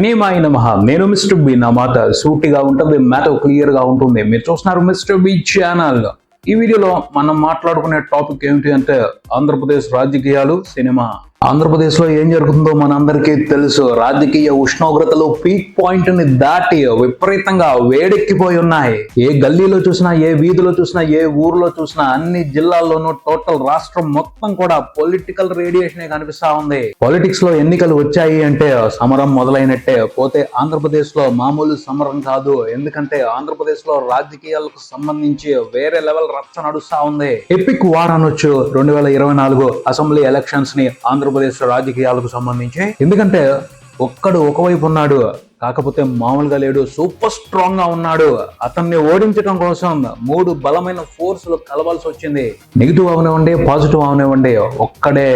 Cinema అయిన మహా నేను మిస్టర్ బి నా మాట సూటిగా ఉంటుంది మ్యాటర్ క్లియర్గా ఉంటుంది. మీరు చూస్తున్నారు మిస్టర్ బి ఛానల్. ఈ వీడియోలో మనం మాట్లాడుకునే టాపిక్ ఏమిటి అంటే ఆంధ్రప్రదేశ్ రాజకీయాలు సినిమా. ఆంధ్రప్రదేశ్లో ఏం జరుగుతుందో మనందరికీ తెలుసు. రాజకీయ ఉష్ణోగ్రతలు పీక్ పాయింట్ని దాటి విపరీతంగా వేడెక్కిపోయి ఉన్నాయి. ఏ గల్లీలో చూసినా ఏ వీధిలో చూసినా ఏ ఊర్లో చూసినా అన్ని జిల్లాల్లోనూ టోటల్ రాష్ట్రం మొత్తం కూడా పొలిటికల్ రేడియేషన్ కనిపిస్తా ఉంది. పాలిటిక్స్లో ఎన్నికలు వచ్చాయి అంటే సమరం మొదలైనట్టే. పోతే ఆంధ్రప్రదేశ్లో మామూలు సమరం కాదు. ఎందుకంటే ఆంధ్రప్రదేశ్లో రాజకీయాలకు సంబంధించి వేరే లెవెల్ రచ్చ నడుస్తా ఉంది. ఎపిక్ వార్ అనొచ్చు. రెండు వేల ఇరవై నాలుగు అసెంబ్లీ ఎలక్షన్స్ని ఆంధ్ర ఆంధ్రప్రదేశ్ రాజకీయాలకు సంబంధించి. ఎందుకంటే ఒక్కడు ఒకవైపు ఉన్నాడు కాకపోతే మామూలుగా లేడు సూపర్ స్ట్రాంగ్గా ఉన్నాడు. అతన్ని ఓడించడం కోసం మూడు బలమైన ఫోర్సులు కలవాల్సి వచ్చింది. నెగిటివ్ అవనివ్వండి పాజిటివ్ అవనివ్వండి ఒక్కడే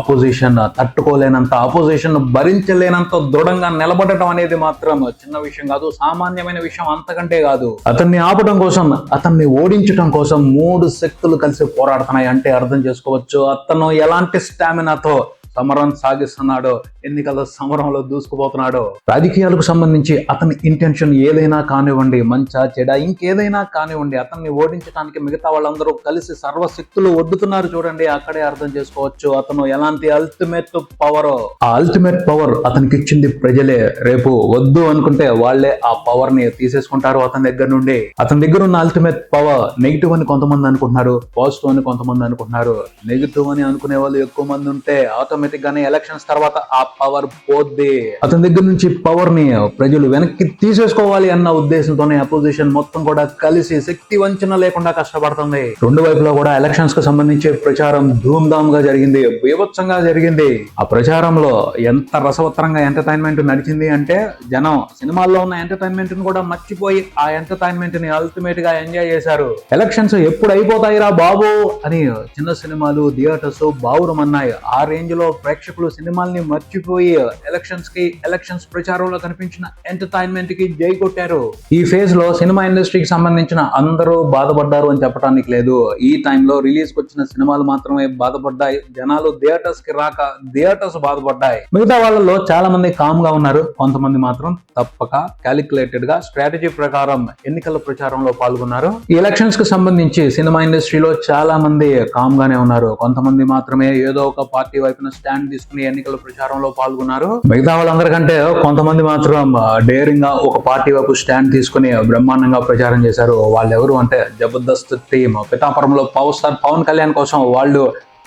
అపోజిషన్ తట్టుకోలేనంత అపోజిషన్ భరించలేనంత దృఢంగా నిలబడటం అనేది మాత్రం చిన్న విషయం కాదు సామాన్యమైన విషయం అంతకంటే కాదు. అతన్ని ఆపడం కోసం అతన్ని ఓడించడం కోసం మూడు శక్తులు కలిసి పోరాడుతున్నాయి అంటే అర్థం చేసుకోవచ్చు. అతను ఎలాంటి స్టామినాతో సమరం సాగిస్తున్నాడో ఎన్నికల సమరంలో దూసుకుపోతున్నాడో. రాజకీయాలకు సంబంధించి అతని ఇంటెన్షన్ ఏదైనా కానివ్వండి మంచా చెడ ఇంకేదైనా కానివ్వండి అతన్ని ఓడించడానికి మిగతా వాళ్ళందరూ కలిసి సర్వశక్తులు ఒడ్డుతున్నారు చూడండి అక్కడే అర్థం చేసుకోవచ్చు. అతను ఎలాంటి అల్టిమేట్ పవర్ ఆ అల్టిమేట్ పవర్ అతనికి ఇచ్చింది ప్రజలే. రేపు వద్దు అనుకుంటే వాళ్ళే ఆ పవర్ని తీసేసుకుంటారు అతని దగ్గర నుండి. అతని దగ్గర ఉన్న అల్టిమేట్ పవర్ నెగిటివ్ అని కొంతమంది అనుకుంటున్నారు పాజిటివ్ అని కొంతమంది అనుకుంటున్నారు. నెగిటివ్ అని అనుకునే వాళ్ళు ఎక్కువ మంది ఉంటే ఆటోమేటిక్ గానే ఎలక్షన్స్ తర్వాత ఆ పవర్ పోద్ది. అతని దగ్గర నుంచి పవర్ని ప్రజలు వెనక్కి తీసేసుకోవాలి అన్న ఉద్దేశంతోనే అపోజిషన్ మొత్తం కూడా కలిసి శక్తి వంచన లేకుండా కష్టపడుతుంది. రెండు వైపులా కూడా ఎలక్షన్స్కు సంబంధించి ప్రచారం ధూమ్ధామ్గా జరిగింది బీభత్సంగా జరిగింది. ఆ ప్రచారంలో ఎంత రసవత్తరంగా ఎంటర్టైన్మెంట్ నడిచింది అంటే జనం సినిమాల్లో ఉన్న ఎంటర్టైన్మెంట్ని కూడా మర్చిపోయి ఆ ఎంటర్టైన్మెంట్ని అల్టిమేట్గా ఎంజాయ్ చేశారు. ఎలక్షన్స్ ఎప్పుడు అయిపోతాయిరా బాబు అని చిన్న సినిమాలు థియేటర్స్ బావురమన్నాయి. ఆ రేంజ్లో ప్రేక్షకులు సినిమాల్ని మర్చిపోయి ఎలక్షన్స్కి ఎలక్షన్స్ ప్రచారంలో కనిపించిన ఎంటర్టైన్మెంట్కి జై కొట్టారు. ఈ ఫేజ్లో సినిమా ఇండస్ట్రీకి సంబంధించిన అందరూ బాధపడ్డారు అని చెప్పడానికి లేదు. ఈ టైంలో రిలీజ్కి వచ్చిన సినిమాలు మాత్రమే బాధపడ్డాయి. జనాలు థియేటర్స్కి రాక థియేటర్స్ బాధపడ్డాయి. మిగతా వాళ్ళలో చాలా మంది కామ్గా ఉన్నారు. కొంతమంది మాత్రం తప్పక క్యాలిక్యులేటెడ్గా స్ట్రాటజీ ప్రకారం ఎన్నికల ప్రచారంలో పాల్గొన్నారు. ఈ ఎలక్షన్స్కి సంబంధించి సినిమా ఇండస్ట్రీలో చాలా మంది కామ్ గానే ఉన్నారు. కొంతమంది మాత్రమే ఏదో ఒక పార్టీ వైపున స్టాండ్ తీసుకుని ఎన్నికల ప్రచారంలో పాల్గొన్నారు. మిగతా వాళ్ళందరికంటే కొంతమంది మాత్రం డేరింగ్గా ఒక పార్టీ వైపు స్టాండ్ తీసుకుని బ్రహ్మాండంగా ప్రచారం చేశారు. వాళ్ళు ఎవరు అంటే జబర్దస్త్ టీమ్ పితాపురంలో పవర్ స్టార్ పవన్ కళ్యాణ్ కోసం వాళ్ళు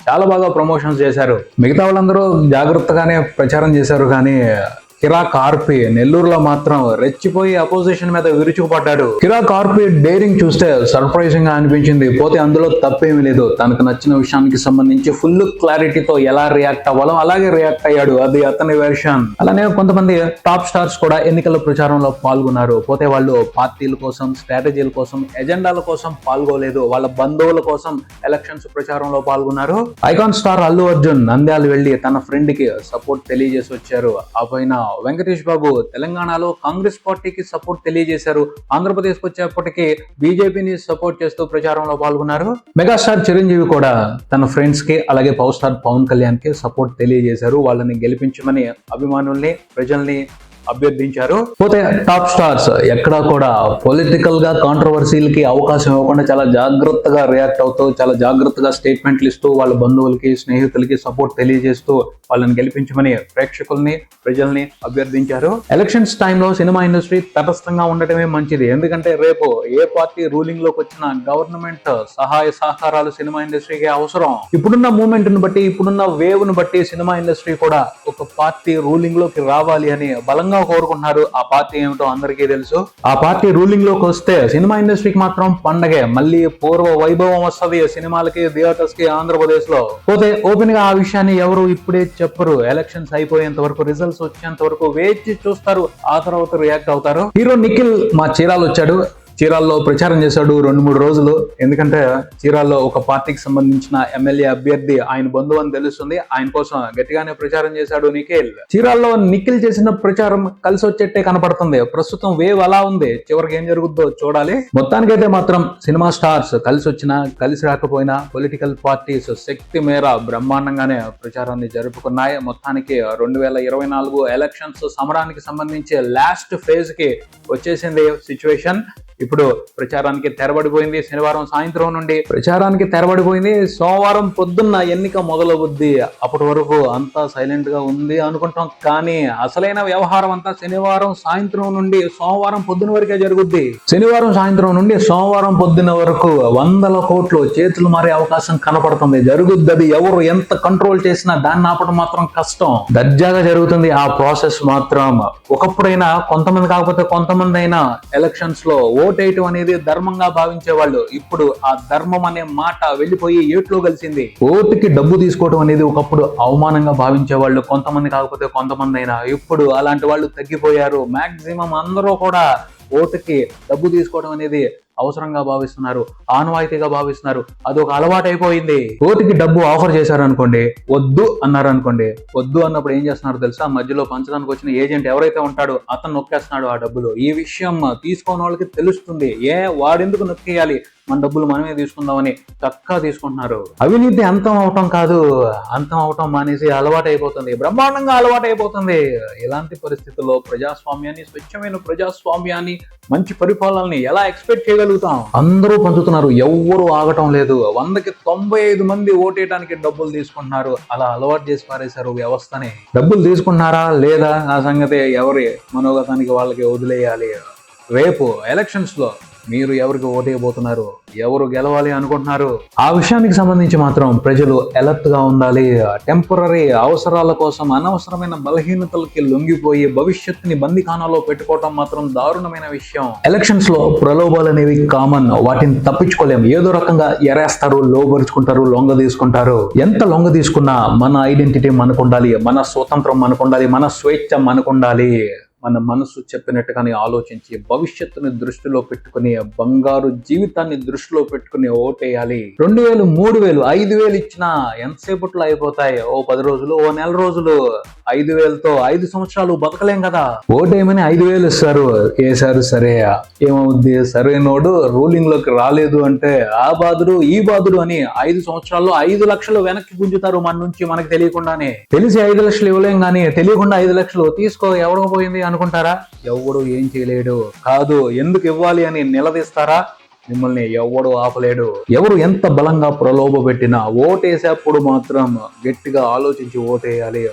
చాలా బాగా ప్రమోషన్స్ చేశారు. మిగతా వాళ్ళందరూ జాగ్రత్తగానే ప్రచారం చేశారు కానీ కిరాక్ ఆర్పి నెల్లూరులో మాత్రం రెచ్చిపోయి అపోజిషన్ మీద విరుచుకుపడ్డాడు. కిరాక్ ఆర్పి డేరింగ్ చూస్తే సర్ప్రైజింగ్గా అనిపించింది. పోతే అందులో తప్పేమీ లేదు. తనకు నచ్చిన విషయానికి సంబంధించి ఫుల్ క్లారిటీతో ఎలా రియాక్ట్ అవ్వాలో అలాగే రియాక్ట్ అయ్యాడు అది అతని వెర్షన్ అలానే కొంతమంది టాప్ స్టార్స్ కూడా ఎన్నికల ప్రచారంలో పాల్గొన్నారు. పోతే వాళ్ళు పార్టీల కోసం స్ట్రాటజీల కోసం ఎజెండాల కోసం పాల్గొలేదు. వాళ్ళ బంధువుల కోసం ఎలక్షన్స్ ప్రచారంలో పాల్గొన్నారు. ఐకాన్ స్టార్ అల్లు అర్జున్ నంద్యాల వెళ్ళి తన ఫ్రెండ్కి సపోర్ట్ తెలియజేసి వచ్చారు. ఆ పైన వెంకటేష్ బాబు తెలంగాణలో కాంగ్రెస్ పార్టీకి సపోర్ట్ తెలియజేశారు. ఆంధ్రప్రదేశ్కి వచ్చేప్పటికి బీజేపీని సపోర్ట్ చేస్తూ ప్రచారంలో పాల్గొన్నారు. మెగాస్టార్ చిరంజీవి కూడా తన ఫ్రెండ్స్కి అలాగే పవర్ స్టార్ పవన్ కళ్యాణ్కి సపోర్ట్ తెలియజేశారు. వాళ్ళని గెలిపించమని అభిమానుల్ని ప్రజల్ని అభ్యర్థించారు. పోతే టాప్ స్టార్స్ ఎక్కడా కూడా పొలిటికల్గా కాంట్రవర్సీలకి అవకాశం ఇవ్వకుండా చాలా జాగ్రత్తగా రియాక్ట్ అవుతూ చాలా జాగ్రత్తగా స్టేట్మెంట్లు ఇస్తూ వాళ్ళ బంధువులకి స్నేహితులకి సపోర్ట్ తెలియజేస్తూ వాళ్ళని గెలిపించమని ప్రేక్షకుల్ని ప్రజల్ని అభ్యర్థించారు. ఎలక్షన్స్ టైంలో సినిమా ఇండస్ట్రీ తటస్థంగా ఉండటమే మంచిది. ఎందుకంటే రేపు ఏ పార్టీ రూలింగ్లోకి వచ్చిన గవర్నమెంట్ సహాయ సహకారాలు సినిమా ఇండస్ట్రీకి అవసరం. ఇప్పుడున్న మూమెంట్ని బట్టి ఇప్పుడున్న వేవ్ను బట్టి సినిమా ఇండస్ట్రీ కూడా ఒక పార్టీ రూలింగ్లోకి రావాలి అని బలంగా కోరుకుంటున్నారు ఆ పార్టీ ఏమిటో అందరికీ తెలుసు. ఆ పార్టీ రూలింగ్లోకి వస్తే సినిమా ఇండస్ట్రీకి మాత్రం పండగే. మళ్ళీ పూర్వ వైభవం వస్తుంది సినిమాలకి థియేటర్స్కి ఆంధ్రప్రదేశ్లో పోతే ఓపెన్గా ఆ విషయాన్ని ఎవరు ఇప్పుడే చెప్పరు. ఎలక్షన్స్ అయిపోయేంత వరకు రిజల్ట్స్ వచ్చేంత వరకు వేచి చూస్తారు. ఆ తర్వాత రియాక్ట్ అవుతారు. హీరో నిఖిల్ మా చీరాలు వచ్చాడు. చీరాల్లో ప్రచారం చేశాడు రెండు మూడు రోజులు. ఎందుకంటే చీరాల్లో ఒక పార్టీకి సంబంధించిన ఎమ్మెల్యే అభ్యర్థి ఆయన బంధువు అని తెలుస్తుంది. ఆయన కోసం గట్టిగానే ప్రచారం చేశాడు నిఖిల్. చీరాల్లో నిఖిల్ చేసిన ప్రచారం కలిసి వచ్చేట్టే కనపడుతుంది. ప్రస్తుతం వేవ్ అలా ఉంది. చివరికి ఏం జరుగుద్దో చూడాలి. మొత్తానికైతే మాత్రం సినిమా స్టార్స్ కలిసి వచ్చినా కలిసి రాకపోయినా పొలిటికల్ పార్టీస్ శక్తి మేర బ్రహ్మాండంగానే ప్రచారాన్ని జరుపుకున్నాయి. మొత్తానికి రెండు వేల ఇరవై నాలుగు ఎలక్షన్స్ సమరానికి సంబంధించి లాస్ట్ ఫేజ్కి వచ్చేసింది సిచ్యువేషన్. ఇప్పుడు ప్రచారానికి తెరబడిపోయింది శనివారం సాయంత్రం నుండి. ప్రచారానికి తెరబడిపోయింది సోమవారం పొద్దున్న ఎన్నిక మొదలవుద్ది. అప్పటి వరకు అంతా సైలెంట్గా ఉంది అనుకుంటాం కానీ అసలైన వ్యవహారం అంతా శనివారం సాయంత్రం నుండి సోమవారం పొద్దున వరకే జరుగుద్ది. శనివారం సాయంత్రం నుండి సోమవారం పొద్దున వరకు వందల కోట్లు చేతులు మారే అవకాశం కనపడుతుంది. జరుగుద్ది అది ఎవరు ఎంత కంట్రోల్ చేసినా దాన్ని ఆపడం మాత్రం కష్టం. దర్జాగా జరుగుతుంది ఆ ప్రాసెస్ మాత్రం. ఒకప్పుడైనా కొంతమంది కాకపోతే కొంతమంది అయినా ఎలక్షన్స్లో ఓటేయటం అనేది ధర్మంగా భావించేవాళ్ళు. ఇప్పుడు ఆ ధర్మం అనే మాట వెళ్ళిపోయి ఏట్లో కలిసింది. ఓటుకి డబ్బు తీసుకోవడం అనేది ఒకప్పుడు అవమానంగా భావించేవాళ్ళు కొంతమంది కాకపోతే కొంతమంది అయినా ఇప్పుడు అలాంటి వాళ్ళు తగ్గిపోయారు. మాక్సిమం అందరూ కూడా ఓటుకి డబ్బు తీసుకోవడం అనేది అవసరంగా భావిస్తున్నారు ఆనవాయితీగా భావిస్తున్నారు. అదొక అలవాటు అయిపోయింది ఓటుకి డబ్బు ఆఫర్ చేశారు అనుకోండి వద్దు అన్నారు అనుకోండి వద్దు అన్నప్పుడు ఏం చేస్తున్నారు తెలుసా? మధ్యలో పంచడానికి వచ్చిన ఏజెంట్ ఎవరైతే ఉంటాడో అతను నొక్కేస్తున్నాడు ఆ డబ్బులు. ఈ విషయం తీసుకోని వాళ్ళకి తెలుస్తుంది. ఏ వాడెందుకు నొక్కేయాలి? మన డబ్బులు మనమే తీసుకుందామని చక్కగా తీసుకుంటున్నారు. అవినీతి అంతం అవటం కాదు అంతం అవటం మానేసి అలవాటు అయిపోతుంది బ్రహ్మాండంగా అలవాటు అయిపోతుంది ఇలాంటి పరిస్థితుల్లో ప్రజాస్వామ్యాన్ని స్వచ్ఛమైన ప్రజాస్వామ్యాన్ని మంచి పరిపాలనని ఎలా ఎక్స్పెక్ట్ చేయగలుగుతాం? అందరూ పంచుతున్నారు ఎవ్వరూ ఆగటం లేదు. వందకి తొంభై ఐదు మంది ఓటేయడానికి డబ్బులు తీసుకుంటున్నారు. అలా అలవాటు చేసి పారేశారు వ్యవస్థని. డబ్బులు తీసుకుంటున్నారా లేదా? ఆ సంగతి ఎవరి మనోగతానికి వాళ్ళకి వదిలేయాలి. రేపు ఎలక్షన్స్లో మీరు ఎవరికి ఓటేయబోతున్నారు? ఎవరు గెలవాలి అనుకుంటున్నారు? ఆ విషయానికి సంబంధించి మాత్రం ప్రజలు అలర్ట్గా ఉండాలి. టెంపరీ అవసరాల కోసం అనవసరమైన బలహీనతలకి లొంగిపోయి భవిష్యత్తుని బందిఖానాలో పెట్టుకోవటం మాత్రం దారుణమైన విషయం. ఎలక్షన్స్లో ప్రలోభాలు అనేవి కామన్ వాటిని తప్పించుకోలేం. ఏదో రకంగా ఎరేస్తారు లోపరుచుకుంటారు లొంగ తీసుకుంటారు. ఎంత లొంగ తీసుకున్నా మన ఐడెంటిటీ మనకు ఉండాలి మన స్వతంత్రం మనకు ఉండాలి మన స్వేచ్ఛ మనకు ఉండాలి మన మనసు చెప్పినట్టుగానే ఆలోచించి భవిష్యత్తుని దృష్టిలో పెట్టుకుని బంగారు జీవితాన్ని దృష్టిలో పెట్టుకుని ఓటేయాలి. రెండు వేలు మూడు వేలు ఐదు వేలు ఇచ్చినా ఎంతసేపట్లో అయిపోతాయి? ఓ పది రోజులు ఓ నెల రోజులు. ఐదు వేలతో ఐదు సంవత్సరాలు బతకలేం కదా? ఓటేయమని ఐదు వేలు ఇస్తారు. వేసారు సరే ఏమవుద్ది? సరైనోడు రూలింగ్లోకి రాలేదు అంటే ఆ బాధుడు ఈ బాధుడు అని ఐదు సంవత్సరాల్లో ఐదు లక్షలు వెనక్కి గుంజుతారు మన నుంచి మనకు తెలియకుండానే. తెలిసి ఐదు లక్షలు ఇవ్వలేం కానీ తెలియకుండా ఐదు లక్షలు తీసుకో ఎవరికి పోయింది అనుకుంటారా? ఎవడు ఏం చేయలేడు. కాదు ఎందుకు ఇవ్వాలి అని నిలదీస్తారా? మిమ్మల్ని ఎవడు ఆపలేడు. ఎవరు ఎంత బలంగా ప్రలోభ పెట్టినా ఓటేసేప్పుడు మాత్రం గట్టిగా ఆలోచించి ఓటేయాలి.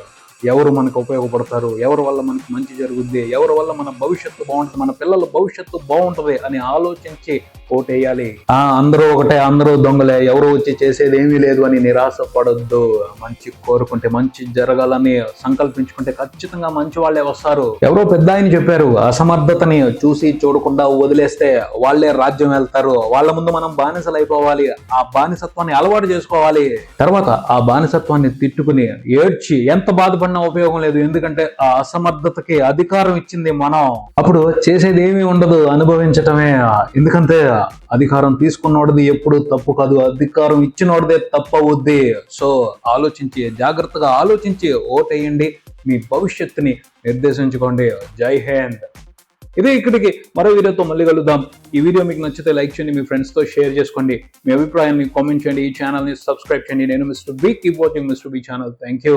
ఎవరు మనకు ఉపయోగపడతారు? ఎవరి వల్ల మనకు మంచి జరుగుద్ది? ఎవరి వల్ల మన భవిష్యత్తు బాగుంటుంది? మన పిల్లల భవిష్యత్తు బాగుంటది అని ఆలోచించి ఓటేయాలి. ఆ అందరూ ఒకటే అందరూ దొంగలే. ఎవరు వచ్చి చేసేది ఏమీ లేదు అని నిరాశ పడొద్దు మంచి కోరుకుంటే మంచి జరగాలని సంకల్పించుకుంటే ఖచ్చితంగా మంచి వాళ్ళే వస్తారు. ఎవరో పెద్ద ఆయన చెప్పారు అసమర్థతని చూసి చూడకుండా వదిలేస్తే వాళ్ళే రాజ్యం వెళ్తారు. వాళ్ళ ముందు మనం బానిసలు అయిపోవాలి. ఆ బానిసత్వాన్ని అలవాటు చేసుకోవాలి. తర్వాత ఆ బానిసత్వాన్ని తిట్టుకుని ఏడ్చి ఎంత బాధపడినా ఉపయోగం లేదు. ఎందుకంటే ఆ అసమర్థతకి అధికారం ఇచ్చింది మనం. అప్పుడు చేసేది ఏమీ ఉండదు అనుభవించటమే. ఎందుకంటే అధికారం తీసుకున్నోడిది ఎప్పుడు తప్పు కాదు. అధికారం ఇచ్చినోడిదే తప్పవుద్ది. సో ఆలోచించి జాగ్రత్తగా ఆలోచించి ఓటేయండి మీ భవిష్యత్తుని నిర్దేశించుకోండి. జై హింద్. ఇదే ఇక్కడికి మరో వీడియోతో మళ్ళీ కలుద్దాం. ఈ వీడియో మీకు నచ్చితే లైక్ చేయండి మీ ఫ్రెండ్స్తో షేర్ చేసుకోండి. మీ అభిప్రాయాన్ని కామెంట్ చేయండి. ఈ ఛానల్ని సబ్స్క్రైబ్ చేయండి. నేను Mr B keep watching Mr B channel. Thank you